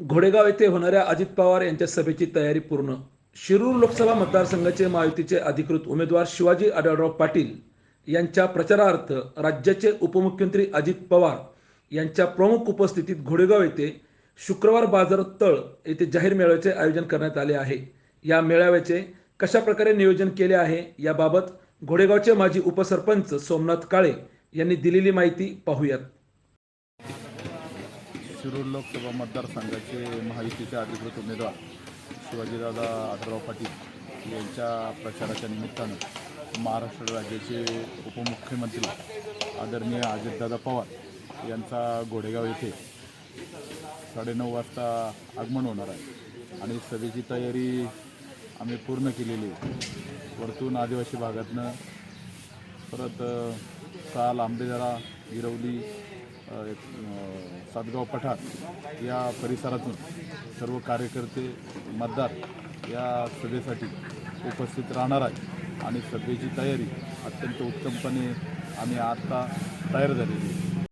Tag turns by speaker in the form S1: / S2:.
S1: घोडेगाव येथे होणाऱ्या अजित पवार यांच्या सभेची तयारी पूर्ण. शिरूर लोकसभा मतदारसंघाचे महायुतीचे अधिकृत उमेदवार शिवाजी आढळराव पाटील यांच्या प्रचारार्थ राज्याचे उपमुख्यमंत्री अजित पवार यांच्या प्रमुख उपस्थितीत घोडेगाव येथे शुक्रवार बाजार तळ येथे जाहीर मेळाव्याचे आयोजन करण्यात आले आहे. या मेळाव्याचे कशा प्रकारे नियोजन केले आहे याबाबत घोडेगावचे माजी उपसरपंच सोमनाथ काळे यांनी दिलेली माहिती पाहूयात.
S2: शिरूर लोकसभा मतदारसंघाचे महायुतीचे अधिकृत उमेदवार शिवाजीदादा आढळराव पाटील यांच्या प्रचाराच्या निमित्तानं महाराष्ट्र राज्याचे उपमुख्यमंत्री आदरणीय अजितदादा पवार यांचा घोडेगाव येथे साडेनऊ वाजता आगमन होणार आहे. आणि सभेची तयारी आम्ही पूर्ण केलेली आहे. वरतून आदिवासी भागातनं परत साल आंबेदरा गिरवली सातगाव पठार या परिसरातून सर्व कार्यकर्ते मतदार या सभेसाठी उपस्थित राहणार आहे आणि सभेची तयारी अत्यंत उत्तमपणे आम्ही आत्ता तयार झालेली आहे.